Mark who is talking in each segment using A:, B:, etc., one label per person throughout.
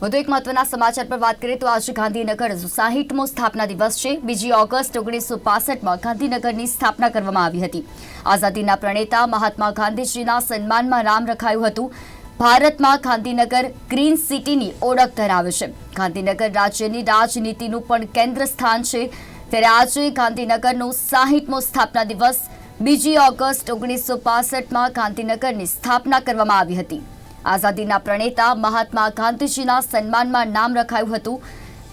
A: વધુ એક મહત્વના સમાચાર પર વાત કરીએ તો આજે ગાંધીનગર સાહીઠમો સ્થાપના દિવસ છે. બીજી ઓગસ્ટ ઓગણીસો પાસઠમાં ગાંધીનગરની સ્થાપના કરવામાં આવી હતી. આઝાદીના પ્રણેતા મહાત્મા ગાંધીજીના સન્માનમાં નામ રખાયું હતું. ભારતમાં ગાંધીનગર ગ્રીન સિટીની ઓળખ ધરાવે છે. ગાંધીનગર રાજ્યની રાજનીતિનું પણ કેન્દ્ર સ્થાન છે. ત્યારે આજે ગાંધીનગરનો સાહીઠમો સ્થાપના દિવસ બીજી ઓગસ્ટ ઓગણીસો પાસઠમાં ગાંધીનગરની સ્થાપના કરવામાં આવી હતી. આઝાદીના પ્રણેતા મહાત્મા ગાંધીજીના સન્માનમાં નામ રખાયું હતું.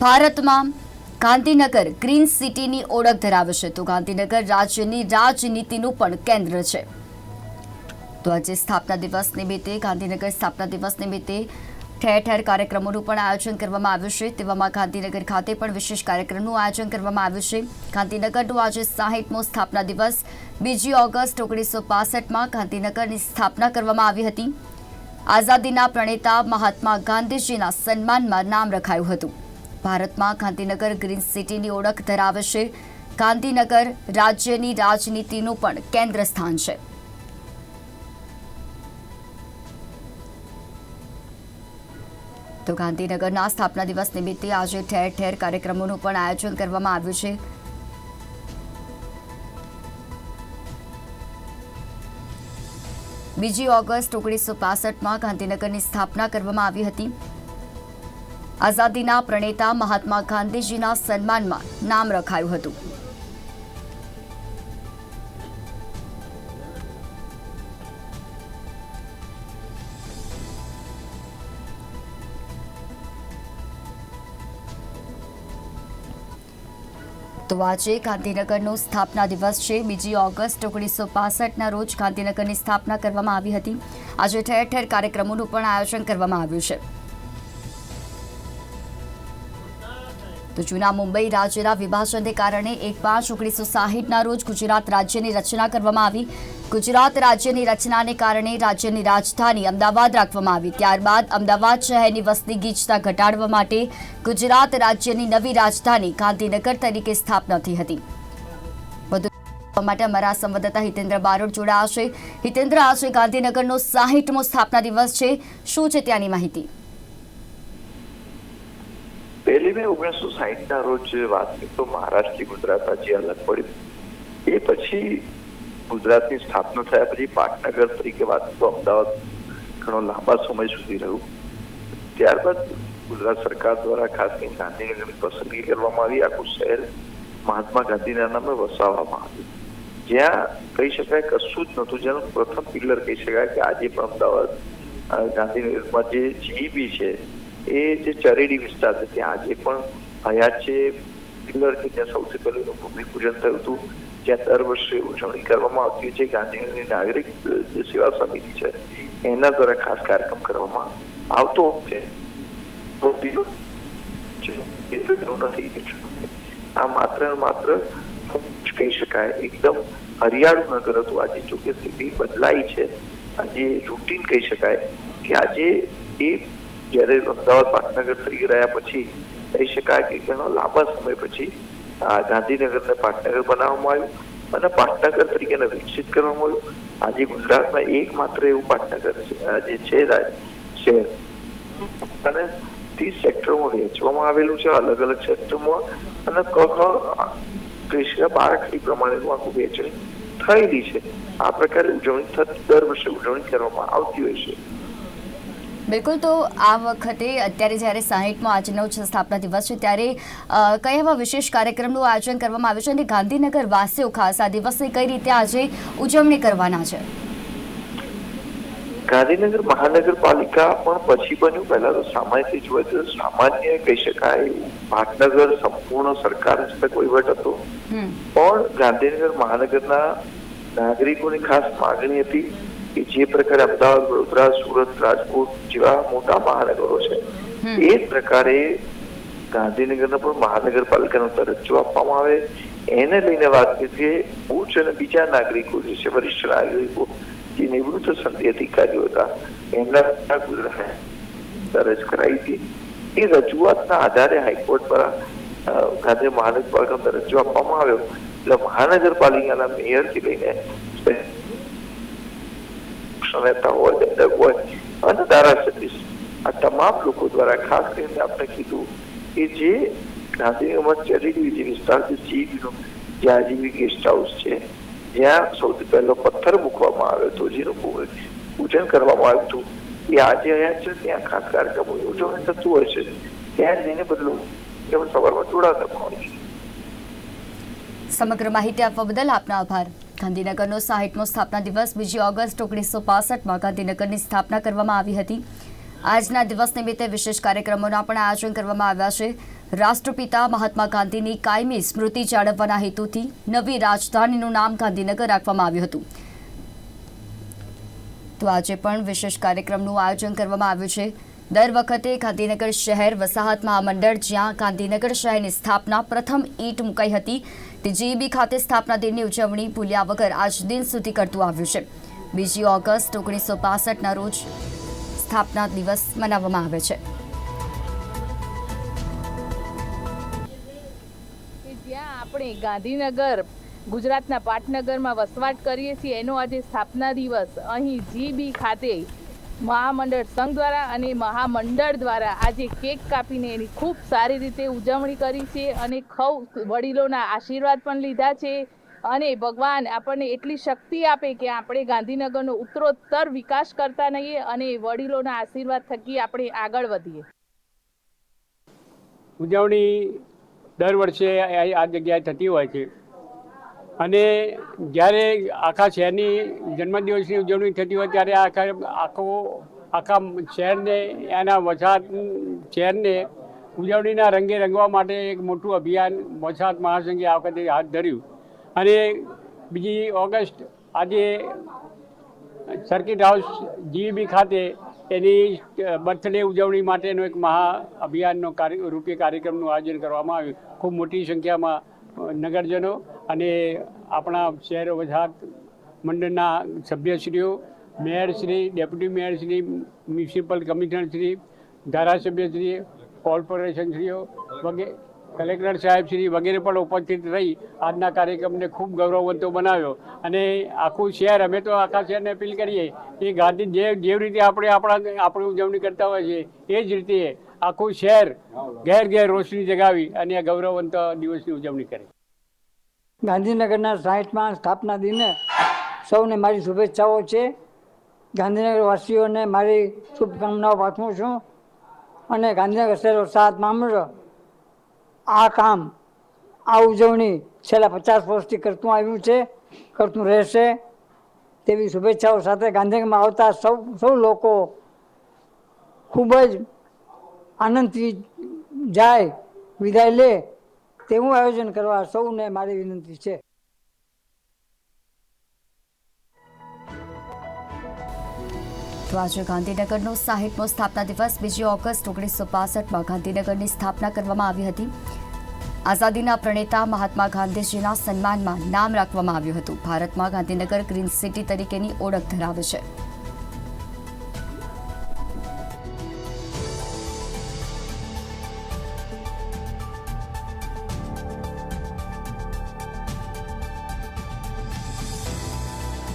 A: ભારતમાં ગાંધીનગર ગ્રીન સિટીની ઓળખ ધરાવે છે. તો ગાંધીનગર રાજ્યની રાજનીતિનું પણ કેન્દ્ર છે. તો આજે સ્થાપના દિવસ નિમિત્તે, ગાંધીનગર સ્થાપના દિવસ નિમિત્તે ઠેર ઠેર કાર્યક્રમોનું પણ આયોજન કરવામાં આવ્યું છે. તેવામાં ગાંધીનગર ખાતે પણ વિશેષ કાર્યક્રમનું આયોજન કરવામાં આવ્યું છે. ગાંધીનગરનો આજે સાહીઠમો સ્થાપના દિવસ. બીજી ઓગસ્ટ ઓગણીસો પાસઠમાં ગાંધીનગરની સ્થાપના કરવામાં આવી હતી. આઝાદીના પ્રણેતા મહાત્મા ગાંધીજીના સન્માનમાં નામ રખાયું હતું. ભારતમાં ગાંધીનગર ગ્રીન સિટીની ઓળખ ધરાવે ગાંધીનગર રાજ્યની રાજનીતિનું પણ કેન્દ્ર સ્થાન છે. તો ગાંધીનગરના સ્થાપના દિવસ નિમિત્તે આજે ઠેર ઠેર કાર્યક્રમોનું પણ આયોજન કરવામાં આવ્યું છે. બીજી ઓગસ્ટ ઓગણીસો પાસઠમાં ગાંધીનગરની સ્થાપના કરવામાં આવી હતી. આઝાદીના પ્રણેતા મહાત્મા ગાંધીજીના સન્માનમાં નામ રખાયું હતું. તો આજે ગાંધીનગરનો સ્થાપના દિવસ છે. બીજી ઓગસ્ટ ઓગણીસો પાસઠના રોજ ગાંધીનગરની સ્થાપના કરવામાં આવી હતી. આજે ઠેર ઠેર કાર્યક્રમોનું પણ આયોજન કરવામાં આવ્યું છે. તો જૂના મુંબઈ રાજ્યના વિભાજનને કારણે એક પાંચ ઓગણીસો સાહીઠના રોજ ગુજરાત રાજ્યની રચના કરવામાં આવી. ગુજરાત રાજ્યની રચનાને કારણે રાજ્યની રાજધાની અમદાવાદ રાખવામાં આવી. ત્યારબાદ અમદાવાદ શહેરની વસ્તી ગીચતા ઘટાડવા માટે ગુજરાત રાજ્યની નવી રાજધાની ગાંધીનગર તરીકે સ્થાપના થઈ હતી. માટે અમારા સંવાદદાતા હિતેન્દ્ર બારોટ જોડાશે હિતેન્દ્ર, આજે ગાંધીનગરનો સાહીઠમો સ્થાપના દિવસ છે. શું છે ત્યાંની માહિતી?
B: પહેલી મે ઓગણીસો સાહીઠ ના રોજ વાત કરીએ તો મહારાષ્ટ્રથી ગુજરાત રાજ્ય અલગ પડ્યું એ પછી ગુજરાતની સ્થાપના થયા પછી પાટનગર તરીકે વાત તો અમદાવાદ ઘણો લાંબા સમય સુધી રહ્યું. ત્યારબાદ ગુજરાત સરકાર દ્વારા ખાસ કરીને ગાંધીનગરની પસંદગી કરવામાં આવી. આખું શહેર મહાત્મા ગાંધીના નામે વસાવવામાં આવ્યું. જ્યાં કહી શકાય કશું જ નહોતું. જેનું પ્રથમ પિલર કહી શકાય કે આજે પણ અમદાવાદ ગાંધીનગરમાં જે જીબી છે એ જે ચરેડી વિસ્તાર છે ત્યાં આજે પણ હયાત છે. પિલર કે ત્યાં સૌથી પહેલું ભૂમિપૂજન થયું હતું. જ્યાં દર વર્ષે ઉજવણી કરવામાં આવતી છે. ગાંધીનગરની નાગરિક સેવા સમિતિ છે, એના દ્વારા ખાસ કાર્યક્રમ કરવામાં આવતો છે. આ માત્ર માત્ર કહી શકાય. એકદમ હરિયાળું નગર હતું. આજે જોકે સ્થિતિ બદલાઈ છે. આજે રૂટીન કહી શકાય કે આજે એ જ્યારે અમદાવાદ પાટનગર તરીકે રહ્યા પછી કહી શકાય કે ઘણો લાંબા સમય પછી આ ગાંધીનગરને પાટનગર બનાવવામાં આવ્યું અને પાટનગર તરીકેને વિકસિત કરવામાં આવ્યું. આજે ગુજરાતમાં એકમાત્ર એવું પાટનગર જે છે શહેર. અને ત્રીસ સેક્ટરોમાં વહેંચવામાં આવેલું છે, અલગ અલગ સેક્ટરમાં. અને કૃષ્ણ બારખડી પ્રમાણેનું આખું વહેંચણી થયેલી છે. આ પ્રકારે ઉજવણી થતી, દર વર્ષે ઉજવણી કરવામાં આવતી હોય છે.
A: બિલકુલ તો આ વખતે અત્યારે જ્યારે સાહીઠમો આજનો સ્થાપના દિવસ છે ત્યારે કયા એવા વિશેષ કાર્યક્રમનું આયોજન કરવામાં આવ્યું છે અને ગાંધીનગર વાસીઓ ખાસ આ દિવસની કઈ રીતે આજે ઉજવણી કરવાના છે?
B: ગાંધીનગર મહાનગરપાલિકા પણ પછી બન્યું. પહેલા તો સામાન્ય જોવા તો સામાન્ય કહી શકાય પાટનગર સંપૂર્ણ સરકાર હસ્તક વહીવટ હતો. પણ ગાંધીનગર મહાનગરના નાગરિકોની ખાસ માગણી હતી. કે જે પ્રકારે અમદાવાદ વડોદરા સુરત રાજકોટ જેવા મોટા મહાનગરો છે એ જ પ્રકારે ગાંધીનગરને પણ મહાનગરપાલિકાનો દરજ્જો આપવામાં આવે. એને લઈને વાત કરીએ ઉચ્ચ અને બીજા નાગરિકો જે છે વરિષ્ઠ નાગરિકો જે નિવૃત્ત સંધિ અધિકારીઓ હતા એમના ગુજરાત દરજ કરાવી હતી. એ રજૂઆતના આધારે હાઈકોર્ટ દ્વારા ગાંધી મહાનગરપાલિકાનો દરજ્જો આપવામાં આવ્યો. એટલે મહાનગરપાલિકાના મેયરથી લઈને નેતા હોય દંડક હોય, અને ધારાસભ્ય. આ તમામ લોકો દ્વારા ખાસ કરીને આપણે કીધું કે જે ગાંધીનગરમાં ચેરિટી જે વિસ્તાર છે જીબીનો જે આજીવી ગેસ્ટ હાઉસ છે, જ્યાં સૌથી પહેલો પથ્થર મૂકવામાં આવ્યો હતો જેનું પૂજન કરવામાં આવ્યું હતું. એ આજે અહીંયા છે, ત્યાં ખાસ કાર્યક્રમો ઉજવણી થતું હોય છે. ત્યાં જઈને બદલું એમ સવારમાં જોડાતા હોય છે.
A: સમગ્ર માહિતી આપવા બદલ આપનો આભાર. ગાંધીનગરનો સાહીઠમો સ્થાપના દિવસ બીજી ઓગસ્ટ ઓગણીસો પાસઠમાં ગાંધીનગરની સ્થાપના કરવામાં આવી હતી. આજના દિવસ નિમિત્તે વિશેષ કાર્યક્રમોના પણ આયોજન કરવામાં આવ્યા છે. રાષ્ટ્રપિતા મહાત્મા ગાંધીની કાયમી સ્મૃતિ જાળવવાના હેતુથી નવી રાજધાનીનું નામ ગાંધીનગર રાખવામાં આવ્યું હતું. તો આજે પણ વિશેષ કાર્યક્રમનું આયોજન કરવામાં આવ્યું છે. દર વખતે ગાંધીનગર શહેર વસાહત મહામંડળ જ્યાં ગાંધીનગર શહેરની સ્થાપના પ્રથમ ઈટ મુકાઈ હતી, તે જીઈબી ખાતે સ્થાપના દિનની ઉજવણી ભૂલ્યા વગર આજ દિન સુધી કરતું આવ્યું છે. બીજી ઓગસ્ટ ઓગણીસો પાસઠના રોજ સ્થાપના દિવસ મનાવવામાં આવે છે.
C: જ્યાં આપણે ગાંધીનગર, ગુજરાતના પાટનગરમાં વસવાટ કરીએ છીએ, એનો આજે સ્થાપના દિવસ. અહીં જીબી ખાતે મહામંડળ સંઘ દ્વારા અને મહામંડળ દ્વારા આજે કેક કાપીને એની ખૂબ સારી રીતે ઉજવણી કરી છે અને ખૌ વડીલોના આશીર્વાદ પણ લીધા છે. અને ભગવાન આપણને એટલી શક્તિ આપે કે આપણે ગાંધીનગરનો ઉત્તરોત્તર વિકાસ કરતા રહીએ અને વડીલોના આશીર્વાદ થકી આપણે આગળ વધીએ.
D: ઉજવણી દર વર્ષે આ જગ્યાએ થતી હોય છે. અને જ્યારે આખા શહેરની જન્મદિવસની ઉજવણી થતી હોય ત્યારે આખા આખો, આખા શહેરને, એના વસાહત શહેરને ઉજવણીના રંગે રંગવા માટે એક મોટું અભિયાન વસાહત મહાસંઘે આ વખતે હાથ ધર્યું. અને બીજી ઓગસ્ટ આજે સર્કિટ હાઉસ જીબી ખાતે એની બર્થડે ઉજવણી માટેનો એક મહા અભિયાનનો કાર્ય, રૂપે કાર્યક્રમનું આયોજન કરવામાં આવ્યું. ખૂબ મોટી સંખ્યામાં નગરજનો અને આપણા શહેર વસાહત મંડળના સભ્યશ્રીઓ મેયરશ્રી ડેપ્યુટી મેયરશ્રી મ્યુનિસિપલ કમિશનરશ્રી ધારાસભ્યશ્રી કોર્પોરેશનશ્રીઓ વગેરે કલેક્ટર સાહેબશ્રી વગેરે પણ ઉપસ્થિત રહી આજના કાર્યક્રમને ખૂબ ગૌરવવંતો બનાવ્યો. અને આખું શહેર અમે તો આખા શહેરને અપીલ કરીએ. કે ગાંધી જે, જેવી રીતે આપણે આપણા, આપણી ઉજવણી કરતા હોય છે, એ જ રીતે આખું શહેર ઘેર ઘેર રોશની જગાવી અને આ ગૌરવવંત દિવસની ઉજવણી કરે.
E: ગાંધીનગરના સાહીઠમાં સ્થાપના દિને સૌને મારી શુભેચ્છાઓ છે. ગાંધીનગર વાસીઓને મારી શુભકામનાઓ પાઠવું છું અને ગાંધીનગર શહેર સાત મામલો આ કામ, આ ઉજવણી છેલ્લા પચાસ વર્ષથી કરતું આવ્યું છે, કરતું રહેશે તેવી શુભેચ્છાઓ સાથે ગાંધીનગરમાં આવતા સૌ સૌ લોકો ખૂબ જ આનંદથી જાય, વિદાય લે તેવું આયોજન કરવા સૌને મારી વિનંતી છે.
A: તો ગાંધીનગરનો સાહીઠમો સ્થાપના દિવસ, બીજી ઓગસ્ટ ઓગણીસો પાસઠમાં ગાંધીનગરની સ્થાપના કરવામાં આવી હતી. આઝાદીના પ્રણેતા મહાત્મા ગાંધીજીના સન્માનમાં નામ રાખવામાં આવ્યું હતું. ભારતમાં ગાંધીનગર ગ્રીન સિટી તરીકેની ઓળખ ધરાવે છે.